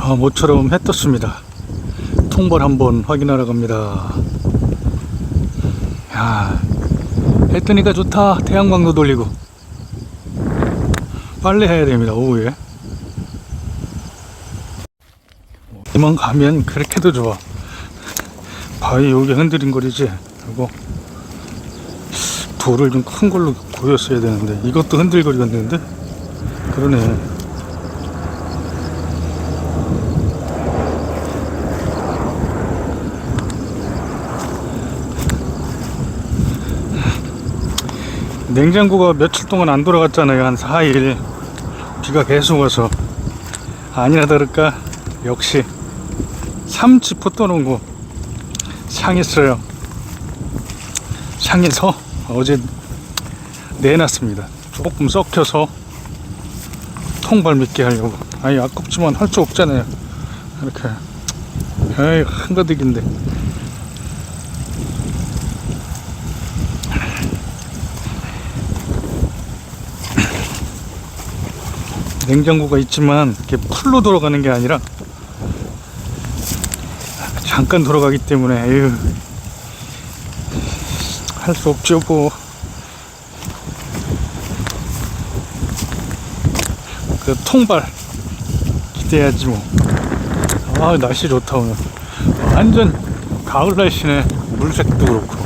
아, 모처럼 해 떴습니다. 통발 한번 확인하러 갑니다. 야, 해 뜨니까 좋다. 태양광도 돌리고. 빨래 해야 됩니다, 오후에. 이만 가면 그렇게도 좋아. 바위 여기 흔들린거리지. 그리고 돌을 좀 큰 걸로 고였어야 되는데 이것도 흔들거리겠는데 그러네. 냉장고가 며칠 동안 안 돌아갔잖아요. 한 4일. 비가 계속 와서. 아니나 다를까, 역시, 삼지포 떠놓은 거 상했어요. 상해서 어제 내놨습니다. 조금 썩혀서 통발 믿게 하려고. 아니, 아깝지만 할 수 없잖아요. 이렇게. 에이, 한가득인데. 냉장고가 있지만 이렇게 풀로 돌아가는 게 아니라 잠깐 돌아가기 때문에 에휴 할 수 없죠 뭐. 그 통발 기대해야지 뭐. 아 날씨 좋다 오늘. 완전 가을 날씨네. 물색도 그렇고.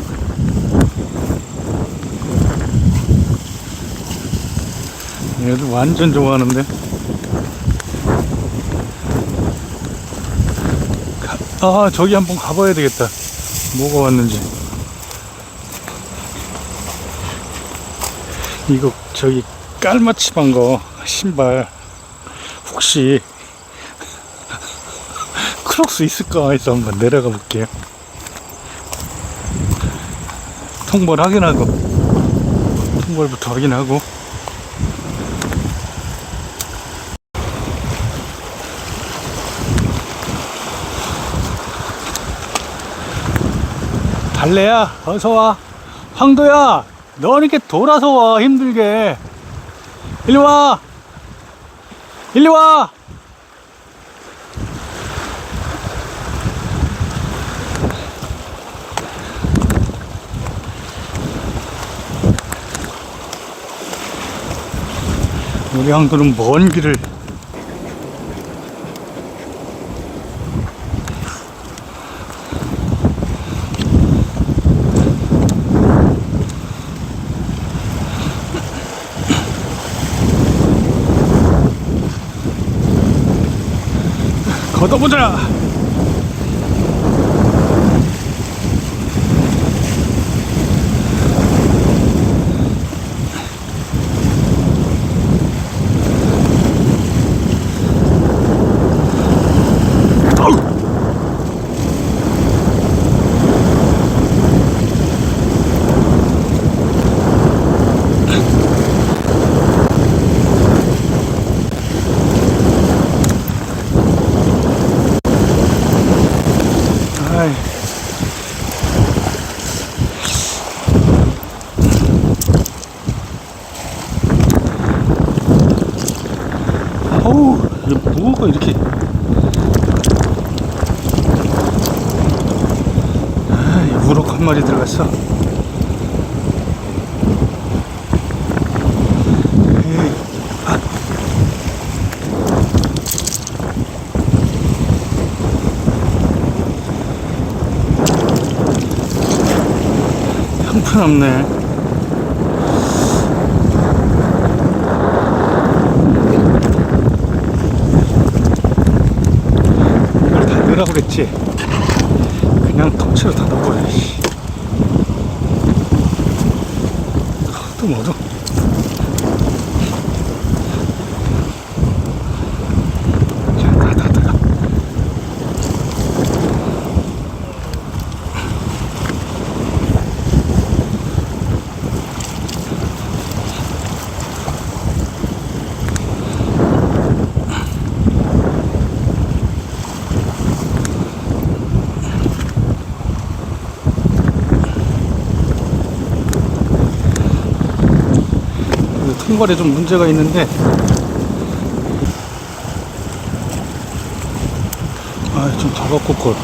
얘도 완전 좋아하는데. 가- 아 저기 한번 가봐야 되겠다. 뭐가 왔는지. 이거 저기 깔맞춤한 거 신발 혹시 크록스 있을까 해서 한번 내려가 볼게요. 통발 확인하고 통발부터 확인하고 달래야? 어서 와. 황도야 너 이렇게 돌아서 와 힘들게. 일리 와. 일리 와. 우리 황도는 먼 길을 걷어보자 아우! 아이. 어우, 이게 뭐가 이렇게. 아이, 우럭 한 마리 들어갔어. 에이, 아. 형편없네. 이걸 다 넣으라고 그랬지. 그냥 통째로 다 넣어버려, 씨. 또 뭐도. 통과에 좀 문제가 있는데. 아좀 잡았고 걸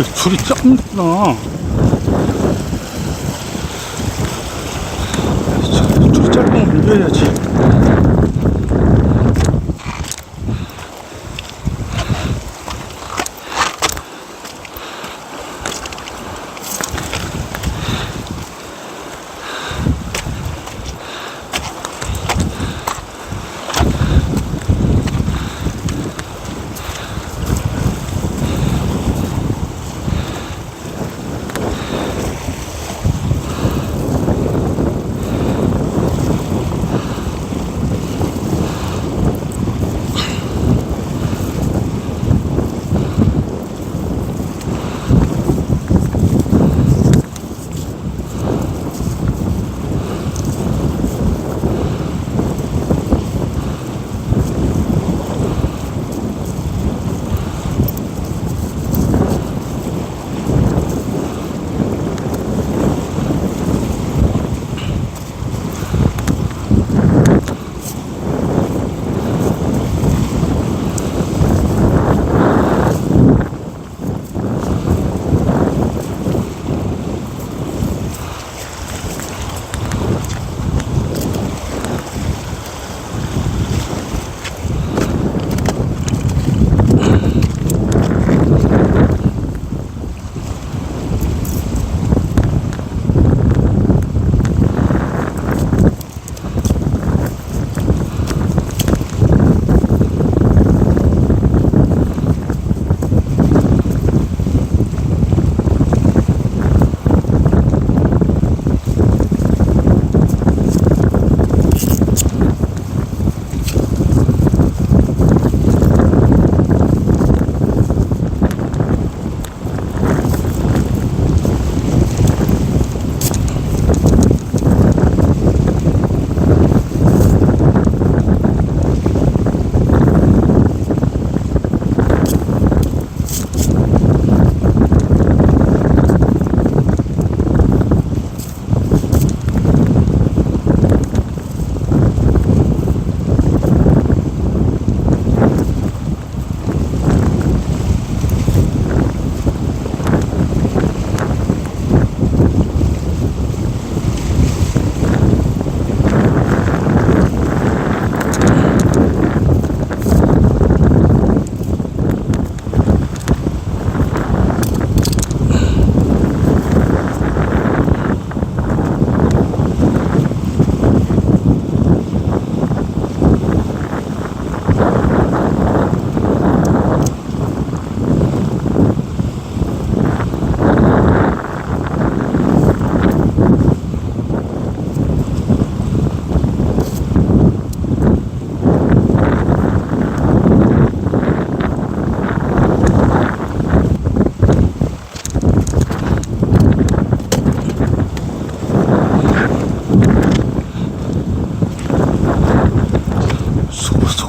왜 줄이 조금 나? 줄 짧으면 밀려야지.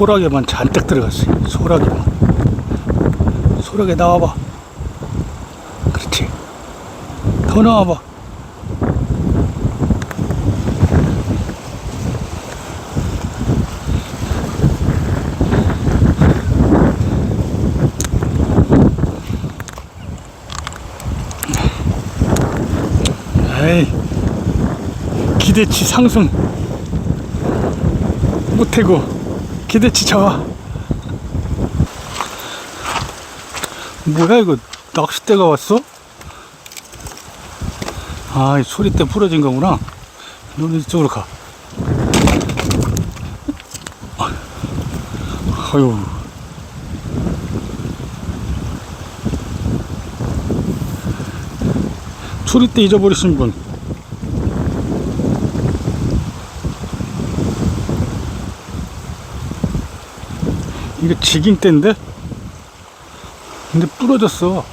소라게만 잔뜩 들어갔어요. 소라게만. 소라게 나와봐. 그렇지. 더 나와봐. 기대치 상승. 못해고 기대치 저하. 뭐야 이거 낚싯대가 왔어? 아, 이 소리대 부러진 거구나. 너는 이쪽으로 가. 아유. 소리대 잊어버리신 분. 이거 지깅대인데? 근데 부러졌어.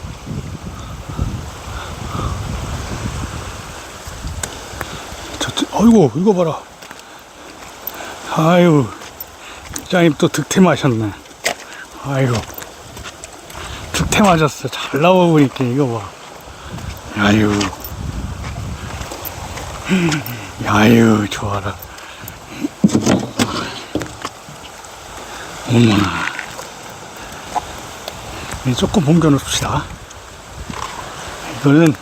저, 어이구, 이거 봐라. 아유, 장님 또 득템 하셨네. 아이고. 득템 하셨어. 잘 나와 보니까 이거 봐. 아유. 아유, 좋아라. 어머나. 이 조금 옮겨 놓읍시다. 이거는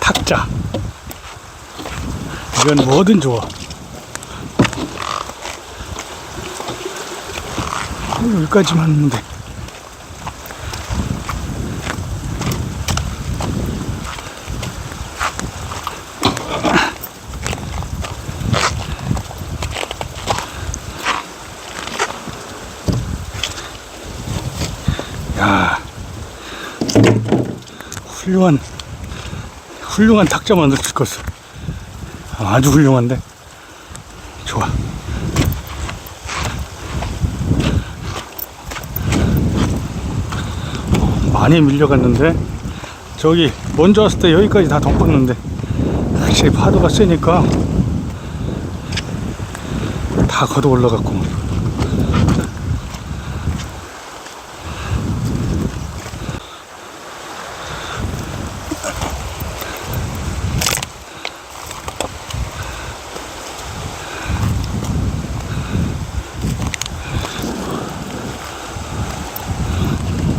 탁자. 이건 뭐든 좋아. 어, 여기까지만 했는데. 훌륭한, 훌륭한 탁자 만들 수 있겠어. 아주 훌륭한데. 좋아. 많이 밀려갔는데, 저기, 먼저 왔을 때 여기까지 다 덮었는데, 확실히 파도가 세니까, 다 걷어 올라갔고.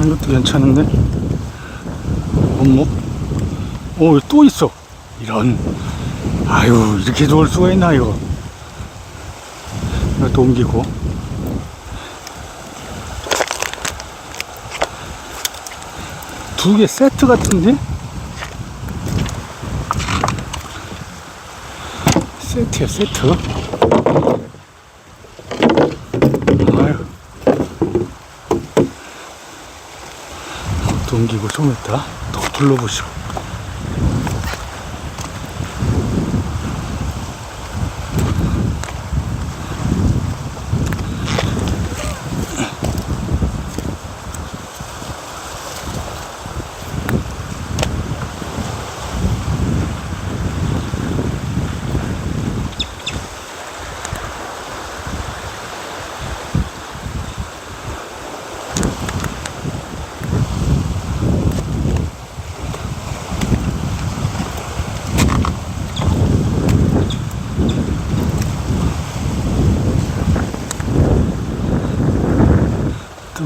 이것도 괜찮은데? 어머? 오, 또 있어. 이런. 아유, 이렇게 좋을 수가 있나, 이거. 이것도 옮기고. 두 개 세트 같은데? 세트야, 세트. 동기고 좀 있다 더 둘러보시고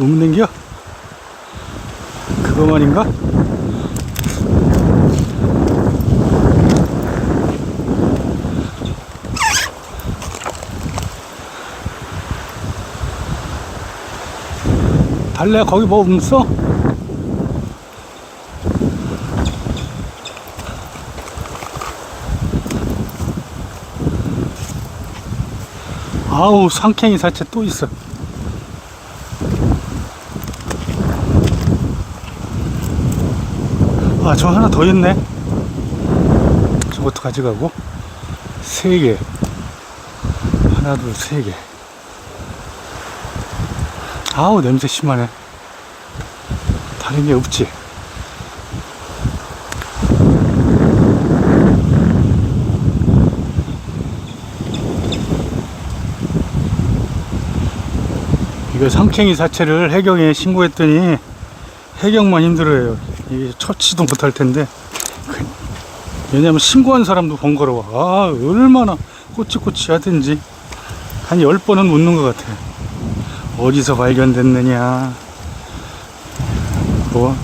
없는겨? 그거만인가? 달래 거기 뭐 없어? 아우 상캥이 사체 또 있어 아, 저 하나 더 있네. 저것도 가져가고. 세 개. 하나, 둘, 세 개. 아우, 냄새 심하네. 다른 게 없지. 이거 상챙이 사체를 해경에 신고했더니 해경만 힘들어요. 이게 처치도 못할 텐데. 그- 왜냐면 신고한 사람도 번거로워. 아, 얼마나 꼬치꼬치 하든지 한열 번은 묻는 것 같아. 어디서 발견됐느냐. 뭐,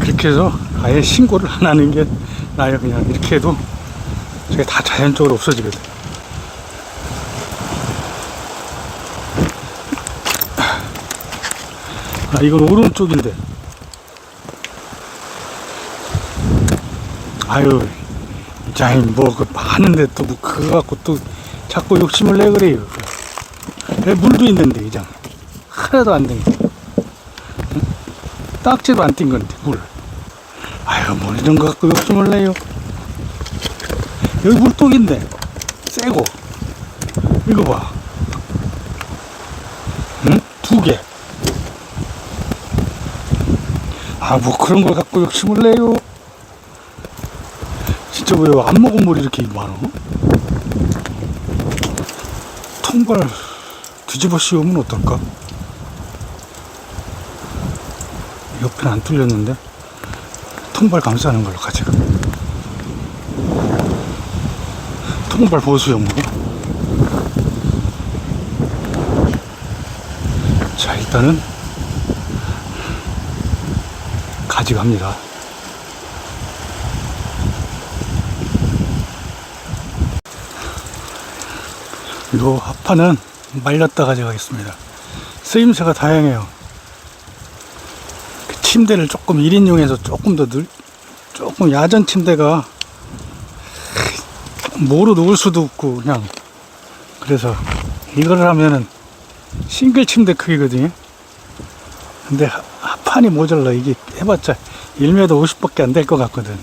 그렇게 해서 아예 신고를 안 하는 게 나아요. 그냥 이렇게 해도 저게 다 자연적으로 없어지거든. 아, 이건 오른쪽인데. 아유, 자인 뭐그 많은데 또 뭐 그거 갖고 또 자꾸 욕심을 내 그래요. 왜 물도 있는데 이장 하나도 안 된. 거. 응? 딱지도 안띈 건데 물. 아유 뭐 이런 거 갖고 욕심을 내요. 여기 물독인데 새고 이거 봐. 응? 두 개. 아 뭐 그런 걸 갖고 욕심을 내요. 진짜 왜 안 먹은 물이 이렇게 많어? 통발 뒤집어 씌우면 어떨까? 옆에는 안 뚫렸는데 통발 감싸는 걸로 가져가 통발 보수용으로 자 일단은 가져갑니다 요 합판은 말렸다 가져가겠습니다. 쓰임새가 다양해요. 그 침대를 조금 1인용해서 조금 더 늘, 조금 야전 침대가 뭐로 누울 수도 없고 그냥 그래서 이거를 하면은 싱글 침대 크기거든요. 근데 하- 합판이 모자라 이게 해봤자 1m 50밖에 안 될 것 같거든.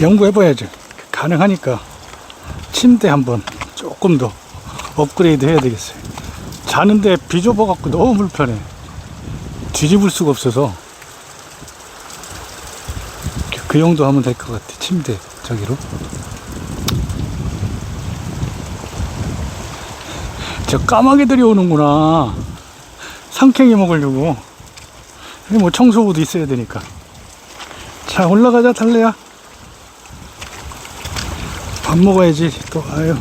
연구해봐야죠. 가능하니까. 침대 한번 조금 더 업그레이드 해야 되겠어요. 자는데 비좁아 갖고 너무 불편해. 뒤집을 수가 없어서 그 정도 하면 될 것 같아. 침대 저기로. 저 까마귀들이 오는구나. 상캥이 먹으려고. 뭐 청소부도 있어야 되니까. 자 올라가자 달래야. 밥 먹어야지 또 아유